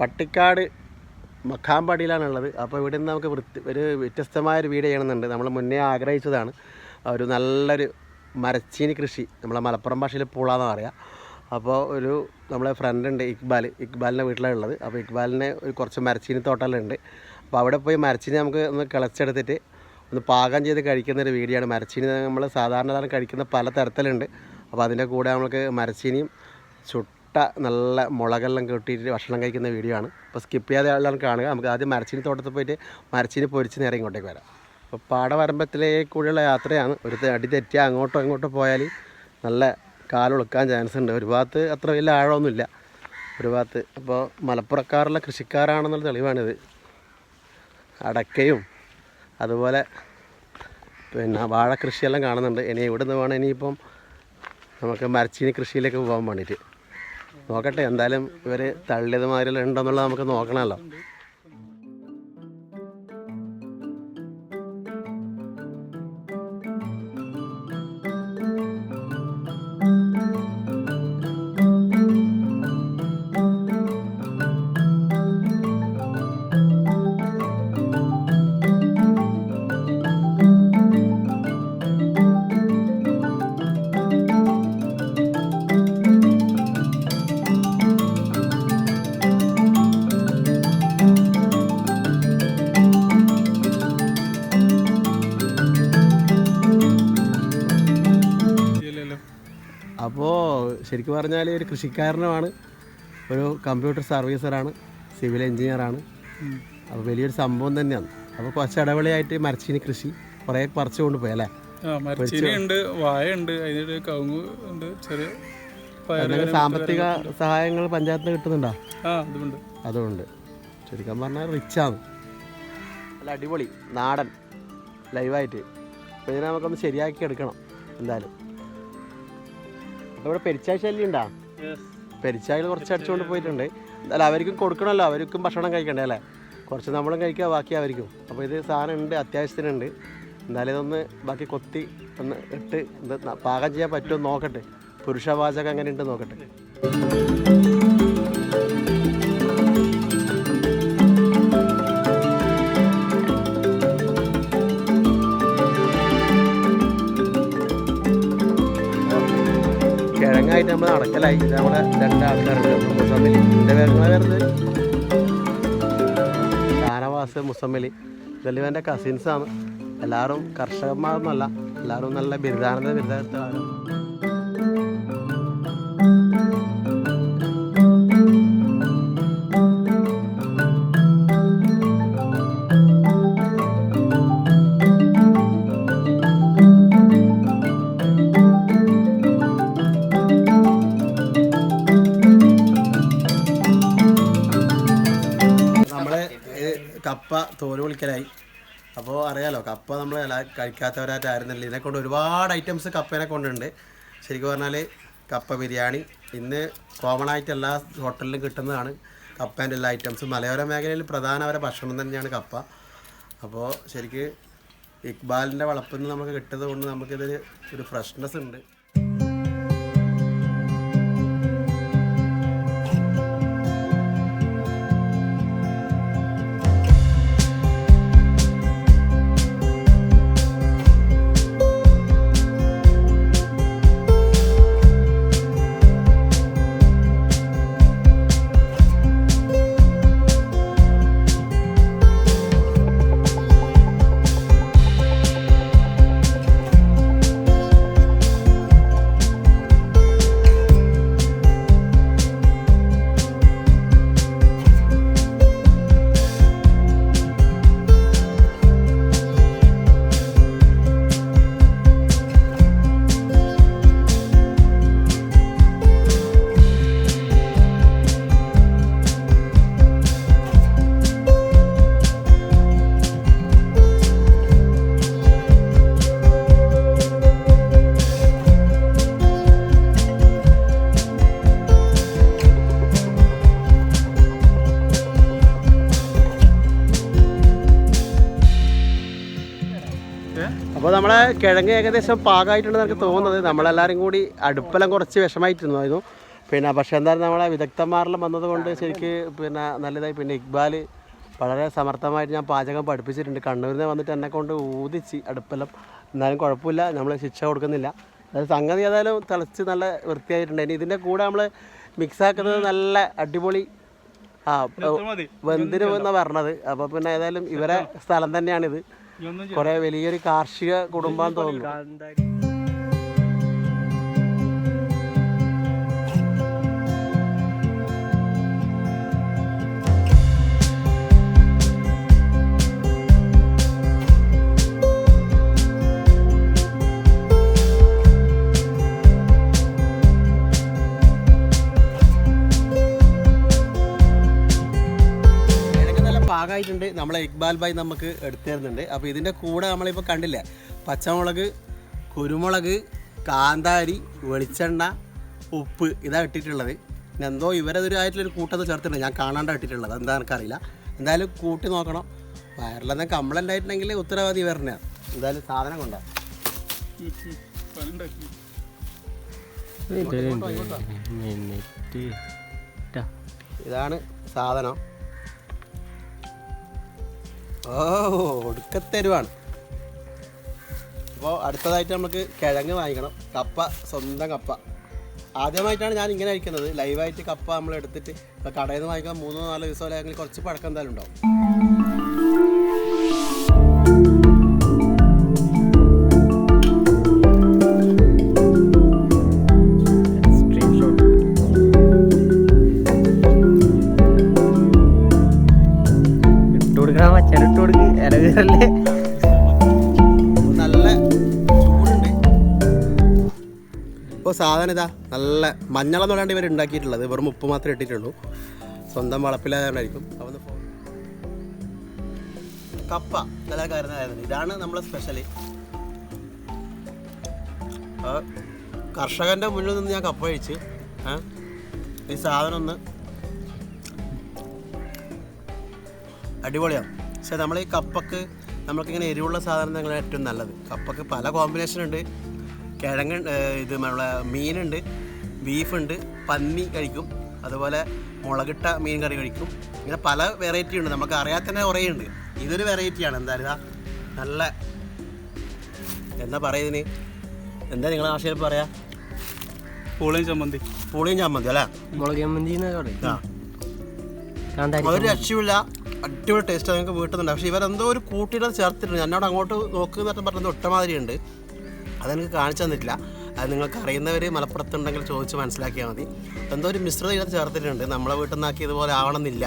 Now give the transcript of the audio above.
പട്ടിക്കാട് മക്കാമ്പാടിയിലാണുള്ളത് അപ്പോൾ ഇവിടെ നിന്ന് നമുക്ക് വൃത്തി ഒരു വ്യത്യസ്തമായൊരു വീട് ചെയ്യണമെന്നുണ്ട്. നമ്മൾ മുന്നേ ആഗ്രഹിച്ചതാണ്. ഒരു നല്ലൊരു മരച്ചീനി കൃഷി. നമ്മളെ മലപ്പുറം ഭാഷയിൽ പൂളാന്ന് പറയാം. അപ്പോൾ ഒരു നമ്മളെ ഫ്രണ്ട് ഇക്ബാൽ ഇക്ബാലിന്റെ വീട്ടിലാണ് ഉള്ളത്. അപ്പോൾ ഇക്ബാലിന് ഒരു കുറച്ച് മരച്ചീനി തോട്ടമെല്ലാം അപ്പോൾ അവിടെ പോയി മരച്ചീനി നമുക്ക് ഒന്ന് കിളച്ചെടുത്തിട്ട് ഒന്ന് പാകം ചെയ്ത് കഴിക്കുന്ന ഒരു വീഡിയോ ആണ് മരച്ചീനി നമ്മൾ സാധാരണ കഴിക്കുന്ന പല തരത്തിലുണ്ട്. അപ്പോൾ അതിന്റെ കൂടെ നമുക്ക് മരച്ചീനിയും ചുട്ട നല്ല മുളകെല്ലാം കൂട്ടിയിട്ട് ഭക്ഷണം കഴിക്കുന്ന വീഡിയോ ആണ്. അപ്പോൾ സ്കിപ്പ് ചെയ്യാതെ ആളാണ് കാണുക. നമുക്ക് ആദ്യം മരച്ചിനി തോട്ടത്തിൽ പോയിട്ട് മരച്ചിനി പൊരിച്ച് നേരെ ഇങ്ങോട്ടേക്ക് വരാം. അപ്പോൾ പാടവരമ്പത്തിലേക്കൂടെയുള്ള യാത്രയാണ്. ഒരു അടി തെറ്റിയാൽ അങ്ങോട്ടോ ഇങ്ങോട്ടോ പോയാൽ നല്ല കാലൊളുക്കാൻ ചാൻസ് ഉണ്ട്. ഒരു ഭാഗത്ത് അത്ര വലിയ ആഴമൊന്നുമില്ല. ഒരു ഭാഗത്ത് അപ്പോൾ മലപ്പുറക്കാരുള്ള കൃഷിക്കാരാണെന്നുള്ള തെളിവാണിത്. അടക്കയും അതുപോലെ പിന്നെ വാഴ കൃഷിയെല്ലാം കാണുന്നുണ്ട്. ഇനി ഇവിടെ നിന്ന് വേണം ഇനിയിപ്പം നമുക്ക് മരച്ചീനി കൃഷിയിലേക്ക് പോകാൻ വേണ്ടിയിട്ട്. നോക്കട്ടെ എന്തായാലും ഇവർ തള്ളിയത് മാതിരിയെല്ലാം ഉണ്ടോയെന്നുള്ളത് നമുക്ക് നോക്കണമല്ലോ. അപ്പോൾ ശരിക്കും പറഞ്ഞാൽ ഒരു കൃഷിക്കാരനുമാണ്. ഒരു കമ്പ്യൂട്ടർ സർവീസറാണ് സിവിൽ എഞ്ചിനീയറാണ് അപ്പോൾ വലിയൊരു സംഭവം തന്നെയാണ്. അപ്പോൾ കുറച്ച് ഇടവേളയായിട്ട് മരച്ചീനി കൃഷി കുറേ പറിച്ചു കൊണ്ടുപോയി അല്ലേ? ഉണ്ട് കവുങ്ങ് ചെറിയ സാമ്പത്തിക സഹായങ്ങൾ പഞ്ചായത്തിന് കിട്ടുന്നുണ്ടോ? അതുകൊണ്ട് ചുരുക്കം പറഞ്ഞാൽ റിച്ചാണ്. അല്ല അടിപൊളി നാടൻ ലൈവായിട്ട്. അപ്പോൾ ഇതിനെ നമുക്കൊന്ന് ശരിയാക്കി എടുക്കണം എന്തായാലും. ഇവിടെ പെരിച്ചായ ശല്യം ഉണ്ടാ പെരിച്ചായകൾ കുറച്ച് അടിച്ചുകൊണ്ട് പോയിട്ടുണ്ട്. അല്ല അവർക്കും കൊടുക്കണമല്ലോ. അവർക്കും ഭക്ഷണം കഴിക്കണ്ടേ അല്ലേ? കുറച്ച് നമ്മളും കഴിക്കുക ബാക്കി അവർക്കും. അപ്പോൾ ഇത് സാധനം ഉണ്ട് അത്യാവശ്യത്തിനുണ്ട്. എന്നാലും ഇതൊന്ന് ബാക്കി കൊത്തി ഒന്ന് ഇട്ട് പാകം ചെയ്യാൻ പറ്റുമോ എന്ന് നോക്കട്ടെ. പുരുഷവാചകം എങ്ങനെ ഉണ്ട് നോക്കട്ടെ. കിഴങ്ങായിട്ട് നമ്മൾ നടക്കലായി ഇത് നമ്മളെ രണ്ട് മുസമ്മലി. എന്റെ പേരുന്ന വരുന്നത് ഷാനവാസ് മുസമ്മലി. ഇതെല്ലാം എന്റെ കസിൻസാണ് എല്ലാവരും കർഷകന്മാരൊന്നുമല്ല. എല്ലാവരും നല്ല ബിരുദാനന്ദ ബിരുദാനന്ദ കപ്പ തോൽ വിളിക്കലായി അപ്പോൾ അറിയാലോ കപ്പ നമ്മൾ കഴിക്കാത്തവരായിട്ട് ആയിരുന്നില്ല ഇതിനെ കൊണ്ട് ഒരുപാട് ഐറ്റംസ് കപ്പേനെ കൊണ്ടുണ്ട്. ശരിക്കും പറഞ്ഞാൽ കപ്പ ബിരിയാണി ഇന്ന് കോമൺ ആയിട്ട് എല്ലാ ഹോട്ടലിലും കിട്ടുന്നതാണ് കപ്പേന്റെ എല്ലാ ഐറ്റംസും മലയോര മേഖലയിൽ പ്രധാന അവരെ ഭക്ഷണം തന്നെയാണ് കപ്പ. അപ്പോൾ ശരിക്ക് ഇക്ബാലിന്റെ വളപ്പിൽ നിന്ന് നമുക്ക് കിട്ടുന്നത് കൊണ്ട് നമുക്കിതൊരു ഒരു ഫ്രഷ്നെസ് ഉണ്ട്. അപ്പോൾ നമ്മളെ കിഴങ്ങ് ഏകദേശം പാകമായിട്ടുണ്ട് എനിക്ക് തോന്നുന്നത്. നമ്മളെല്ലാവരും കൂടി അടുപ്പെല്ലാം കുറച്ച് വിഷമായിട്ടുണ്ടായിരുന്നു പിന്നെ പക്ഷേ എന്തായാലും നമ്മളെ വിദഗ്ധന്മാരെല്ലാം വന്നതുകൊണ്ട് ശരിക്ക് പിന്നെ നല്ലതായി. പിന്നെ ഇക്ബാൽ വളരെ സമർത്ഥമായിട്ട് ഞാൻ പാചകം പഠിപ്പിച്ചിട്ടുണ്ട്. കണ്ണൂരിൽ നിന്ന് വന്നിട്ട് എന്നെ കൊണ്ട് ഊതിച്ച് അടുപ്പെല്ലാം. എന്നാലും കുഴപ്പമില്ല. നമ്മൾ ശിക്ഷ കൊടുക്കുന്നില്ല. അതായത് സംഗതി ഏതായാലും തിളച്ച് നല്ല വൃത്തിയായിട്ടുണ്ട്. ഇനി ഇതിന്റെ കൂടെ നമ്മൾ മിക്സാക്കുന്നത് നല്ല അടിപൊളി ആ വെന്തിന് എന്നാണ് പറഞ്ഞത്. അപ്പോൾ പിന്നെ ഏതായാലും ഇവരെ സ്ഥലം തന്നെയാണിത്. കുറേ വലിയൊരു കാർഷിക കുടുംബം തോന്നുന്നു. പാകമായിട്ടുണ്ട് നമ്മളെ ഇക്ബാൽ ഭായ് നമുക്ക് എടുത്തു തരുന്നുണ്ട്. അപ്പോൾ ഇതിന്റെ കൂടെ നമ്മളിപ്പോൾ കണ്ടില്ല. പച്ചമുളക് കുരുമുളക് കാന്താരി വെളിച്ചെണ്ണ ഉപ്പ് ഇതാണ് ഇട്ടിട്ടുള്ളത്. പിന്നെ എന്തോ ഇവരതൊരു ആയിട്ടുള്ളൊരു കൂട്ടത്തിൽ ചേർത്തിട്ടുണ്ട്. ഞാൻ കാണാണ്ട് ഇട്ടിട്ടുള്ളത്. എന്താ എനിക്കറിയില്ല. എന്തായാലും കൂട്ടി നോക്കണം. വയറിലെന്താ കംപ്ലൈന്റ് ആയിട്ടുണ്ടെങ്കിൽ ഉത്തരവാദി വരണയാണ് എന്തായാലും സാധനം കൊണ്ടാണ് ഇതാണ് സാധനം. ഓ ഒടുക്കത്തരുവാണ് അപ്പോൾ അടുത്തതായിട്ട് നമുക്ക് കിഴങ്ങ് വാങ്ങിക്കണം. കപ്പ സ്വന്തം കപ്പ. ആദ്യമായിട്ടാണ് ഞാൻ ഇങ്ങനെ കഴിക്കുന്നത് ലൈവായിട്ട് കപ്പ നമ്മൾ എടുത്തിട്ട് ഇപ്പോൾ കടയിൽ നിന്ന് വാങ്ങിക്കാൻ മൂന്നോ നാലോ ദിവസം അല്ലെങ്കിൽ കുറച്ച് പഴക്കം എന്തായാലും ഉണ്ടാവും. അപ്പോൾ നല്ല ചൂടുണ്ട്. ഇപ്പോൾ സാധനം ഇതാ നല്ല മഞ്ഞളെന്ന് പറയാണ്ട് ഇവർ ഉണ്ടാക്കിയിട്ടുള്ളത്. വെറും ഉപ്പ് മാത്രമേ ഇട്ടിട്ടുള്ളൂ. സ്വന്തം വളപ്പിലായതുകൊണ്ടായിരിക്കും. അപ്പോൾ ഒന്ന് പോ- കപ്പ. നല്ല കാര്യമായിരുന്നു ഇതാണ് നമ്മളെ സ്പെഷ്യൽ കർഷകന്റെ മുന്നിൽ നിന്ന് ഞാൻ കപ്പ കഴിച്ച് ഈ സാധനം ഒന്ന് അടിപൊളിയാണ് പക്ഷേ നമ്മൾ ഈ കപ്പക്ക് നമുക്കിങ്ങനെ എരിവുള്ള സാധനം തന്നെയാണ് ഏറ്റവും നല്ലത്. കപ്പക്ക് പല കോമ്പിനേഷൻ ഉണ്ട്. കിഴങ്ങ് ഇത് നമ്മളെ മീനുണ്ട് ബീഫുണ്ട് പന്നി കഴിക്കും. അതുപോലെ മുളകിട്ട മീൻ കറി കഴിക്കും. ഇങ്ങനെ പല വെറൈറ്റി ഉണ്ട്. നമുക്ക് അറിയാത്ത തന്നെ കുറേ ഉണ്ട്. ഇതൊരു വെറൈറ്റിയാണ് എന്തായാലും ഇതാ? നല്ല എന്താ പറയുന്നതിന് എന്താ നിങ്ങളെ ഭാഷയിൽ പറയാ? പൂളിയും ചമ്മന്തി. പുളിയും ചമ്മന്തി അല്ലേ? മുളക് ചമ്മന്തി ഒരു രക്ഷയില്ല അടിപൊളി ടേസ്റ്റ് ഞങ്ങൾക്ക് വീട്ടുന്നുണ്ട് പക്ഷേ ഇവരെന്തോ ഒരു കൂട്ടിയിട്ട് ചേർത്തിട്ടുണ്ട്. എന്നോട് അങ്ങോട്ട് നോക്കുന്നൊക്കെ പറഞ്ഞത് ഒട്ടമാതിരി ഉണ്ട് അതെനിക്ക് കാണിച്ചു തന്നിട്ടില്ല. അത് നിങ്ങൾക്ക് അറിയുന്നവർ മലപ്പുറത്തുണ്ടെങ്കിൽ ചോദിച്ച് മനസ്സിലാക്കിയാൽ മതി. എന്തോ ഒരു മിശ്രിതം ചേർത്തിട്ടുണ്ട്. നമ്മളെ വീട്ടിൽ നിന്നാക്കി ഇതുപോലെ ആവണമെന്നില്ല.